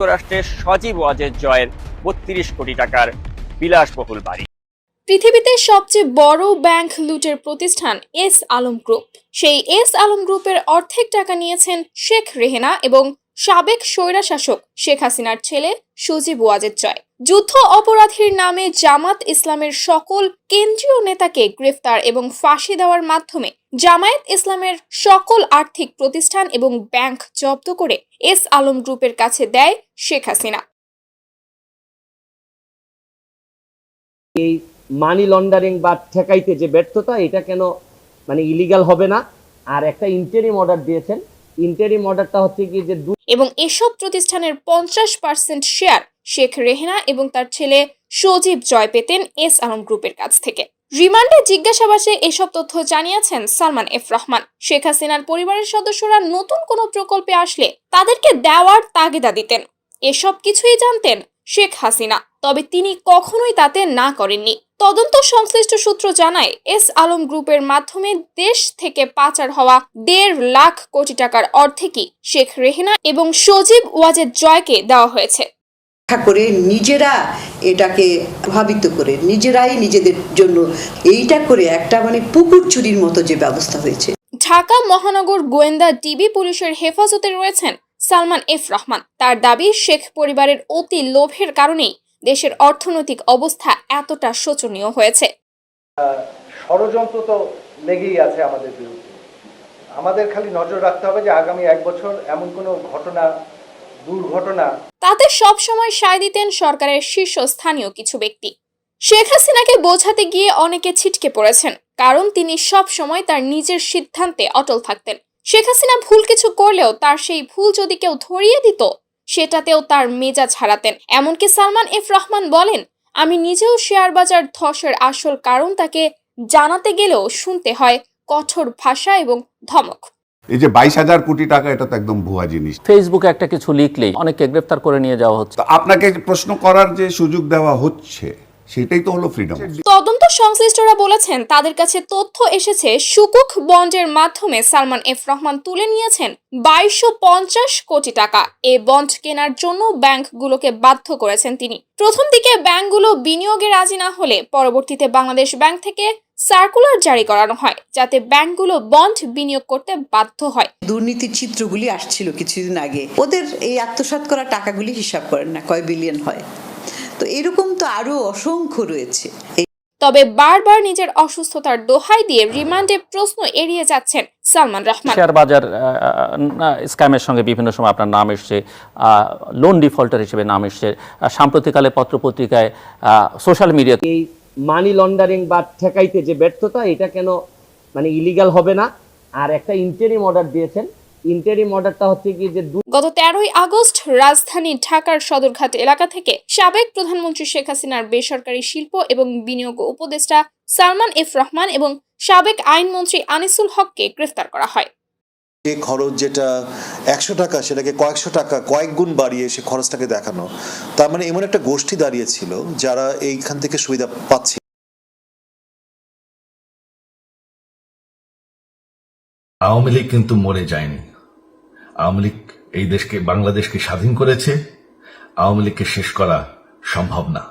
যুক্তরাষ্ট্রের সজীব ওয়াজের জয়ের বত্রিশ কোটি টাকার বিলাসবহুল বাড়ি। পৃথিবীতে সবচেয়ে বড় ব্যাংক লুটের প্রতিষ্ঠান এস আলম গ্রুপ। সেই এস আলম গ্রুপের অর্ধেক টাকা নিয়েছেন শেখ রেহেনা এবং সাবেক স্বৈরাশাসক শেখ হাসিনার ছেলে সজীব ওয়াজেদ জয়। যুদ্ধ অপরাধীর নামে জামাত ইসলামের সকল কেন্দ্রীয় নেতাকে গ্রেফতার এবং ফাঁসি দেওয়ার মাধ্যমে জামায়াত ইসলামের সকল আর্থিক প্রতিষ্ঠান এবং ব্যাংক জব্দ করে এস আলম গ্রুপের কাছে দেয় শেখ হাসিনা। এই মানি লন্ডারিং বা ঠেকাইতে যে ব্যর্থতা, এটা কেন মানে ইলিগাল হবে না? আর একটা ইন্টারিম অর্ডার দিয়েছেন ইন্টারিম অর্ডারটা হচ্ছে কি যে এবং এসব প্রতিষ্ঠানের পঞ্চাশ পার্সেন্ট শেয়ার শেখ রেহেনা এবং তার ছেলে সজীব জয় পেতেন এস আলম গ্রুপের কাছ থেকে। রিমান্ডে জিজ্ঞাসাবাসে এসব তথ্য জানিয়েছেন সালমান এফ রহমান। শেখ হাসিনার পরিবারের সদস্যরা নতুন কোনো প্রকল্পে আসলে তাদেরকে দেওয়ার তাগিদা দিতেন। এসব কিছুই জানতেন শেখ হাসিনা। তবে তিনি কখনোই তাতে না করেননি। তদন্ত সংশ্লিষ্ট সূত্র জানায় এস আলম গ্রুপের মাধ্যমে দেশ থেকে পাচার হওয়া দেড় লাখ কোটি টাকার অর্ধেকই শেখ রেহেনা এবং সজীব ওয়াজেদ জয়কে দেওয়া হয়েছে। করে নিজেরা এটাকে প্রভাবিত করে নিজেরাই নিজেদের জন্য এইটা করে একটা মানে পুকুর চুরির মতো যে ব্যবস্থা হয়েছে। ঢাকা মহানগর গোয়েন্দা ডিবি পুলিশের হেফাজতে রয়েছেন সালমান এফ রহমান। তার দাবি শেখ পরিবারের অতি লোভের কারণেই দেশের অর্থনৈতিক অবস্থা এতটা শোচনীয় হয়েছে। ষড়যন্ত্র তো লেগেই আছে আমাদের বিরুদ্ধে। আমাদের খালি নজর রাখতে হবে যে আগামী এক বছর এমন কোনো ঘটনা দুর্ঘটনা। তাতে সবসময় সায় দিতেন সরকারের শীর্ষস্থানীয় কিছু ব্যক্তি। শেখ হাসিনাকে বোঝাতে গিয়ে অনেকে ছিটকে পড়েছেন কারণ তিনি সব সময় তার নিজের সিদ্ধান্তে অটল থাকতেন। শেখ হাসিনা ভুল কিছু করলেও তার সেই ভুল যদি কেউ ধরিয়ে দিত সেটাতেও তার মেজাজ হারাতেন। এমনকি সালমান এফ রহমান বলেন আমি নিজেও শেয়ার বাজার ধসের আসল কারণ তাকে জানাতে গেলেও শুনতে হয় কঠোর ভাষা এবং ধমক। এই যে বাইশ হাজার কোটি টাকা এটা তো একদম ভুয়া জিনিস। ফেসবুকে একটা কিছু লিখলেই অনেককে গ্রেফতার করে নিয়ে যাওয়া হচ্ছে। আপনাকে প্রশ্ন করার যে সুযোগ দেওয়া হচ্ছে সেটাই তো হলো ফ্রিডম তদন্ত সংশ্লিষ্টরা বলেছেন তাদের কাছে তথ্য এসেছে সুকুক বন্ডের মাধ্যমে সালমান এফ রহমান তুলে নিয়েছেন বাইশশো পঞ্চাশ কোটি টাকা। এ বন্ড কেনার জন্য ব্যাংকগুলোকে বাধ্য করেছেন তিনি। প্রথম দিকে ব্যাংকগুলো বিনিয়োগে রাজি না হলে পরবর্তীতে বাংলাদেশ ব্যাংক থেকে সার্কুলার জারি করানো হয় যাতে ব্যাংকগুলো বন্ড বিনিয়োগ করতে বাধ্য হয়। দুর্নীতির চিত্রগুলি আসছিল কিছুদিন আগে। ওদের এই আত্মসাৎ করা টাকাগুলি হিসাব করেন না কয় বিলিয়ন হয়। তো এরকম তো আরও অসংখ্য রয়েছে। তবে বারবার নিজের অসুস্থতার দোহাই দিয়ে রিমান্ডে প্রশ্ন এড়িয়ে যাচ্ছেন সালমান রহমান। শেয়ার বাজার স্ক্যামের সঙ্গে বিভিন্ন সময় আপনার নাম এসছে লোন ডিফল্টার হিসেবে নাম এসছে সাম্প্রতিককালে পত্রপত্রিকায় সোশ্যাল মিডিয়া এই মানি লন্ডারিং বা ঠেকাইতে যে ব্যর্থতা এটা কেন মানে ইলিগাল হবে না? আর একটা ইন্টারিম অর্ডার দিয়েছেন ইন্টারিম অর্ডারটা হচ্ছে কি যে গত তেরোই আগস্ট রাজধানী ঢাকার সদরঘাট এলাকা থেকে সাবেক প্রধানমন্ত্রী শেখ হাসিনার বেসরকারি শিল্প এবং বিনিয়োগ উপদেষ্টা সালমান এফ রহমান এবং সাবেক আইনমন্ত্রী আনিসুল হককে গ্রেফতার করা হয়। যে খরচ যেটা একশো টাকা সেটাকে কয়েকশো টাকা কয়েক গুণ বাড়িয়ে সে খরচটাকে দেখানো তার মানে এমন একটা গোষ্ঠী দাঁড়িয়েছিল যারা এইখান থেকে সুবিধা পাচ্ছে। আওয়ামী লীগ কিন্তু মরে যায়নি। আওয়ামী লীগ এই দেশকে বাংলাদেশকে স্বাধীন করেছে আওয়ামী লীগকে শেষ করা সম্ভব না।